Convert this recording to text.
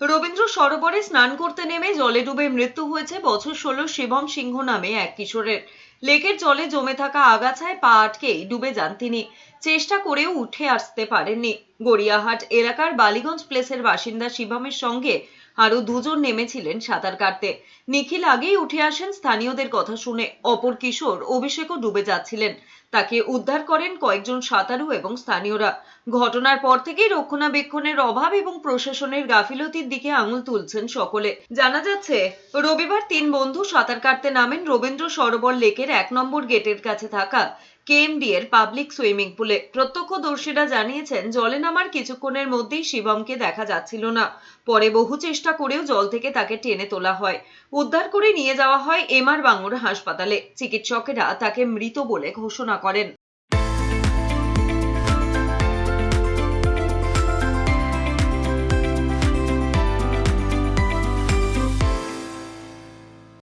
রবীন্দ্র সরোবরে স্নান করতে নেমে জলে ডুবে মৃত্যু হয়েছে বছর ষোলো শিবম সিংহ নামে এক কিশোরের। লেকের জলে জমে থাকা আগাছায় পা আটকেই ডুবে যান তিনি। চেষ্টা করেও উঠে আসতে পারেননি। গড়িয়াহাট এলাকার বালিগঞ্জ প্লেসের বাসিন্দা শিবমের সঙ্গে আরও দুজন নেমেছিলেন সাঁতার কাটতে। নিখিল আগেই উঠে আসেন স্থানীয়দের কথা শুনে। অপর কিশোর অভিষেকও ডুবে যাচ্ছিলেন। তাকে উদ্ধার করেন কয়েকজন সাঁতারু এবং স্থানীয়রা। ঘটনার পর থেকেই রক্ষণাবেক্ষণের অভাব এবং প্রশাসনের গাফিলতির দিকে আঙুল তুলছেন সকলে। জানা যাচ্ছে, রবিবার তিন বন্ধু সাঁতার কাটতে নামেন রবীন্দ্র সরোবর লেকের এক নম্বর গেটের কাছে থাকা কেএমডি এর পাবলিক সুইমিং পুলে। প্রত্যক্ষদর্শীরা জানিয়েছেন, জলে নামার কিছুক্ষণের মধ্যেই শিবমকে দেখা যাচ্ছিল না। পরে বহু চেষ্টা করেও জল থেকে তাকে টেনে তোলা হয়। উদ্ধার করে নিয়ে যাওয়া হয় এমআর বাঙুর হাসপাতালে। চিকিৎসকেরা তাকে মৃত বলে ঘোষণা করেন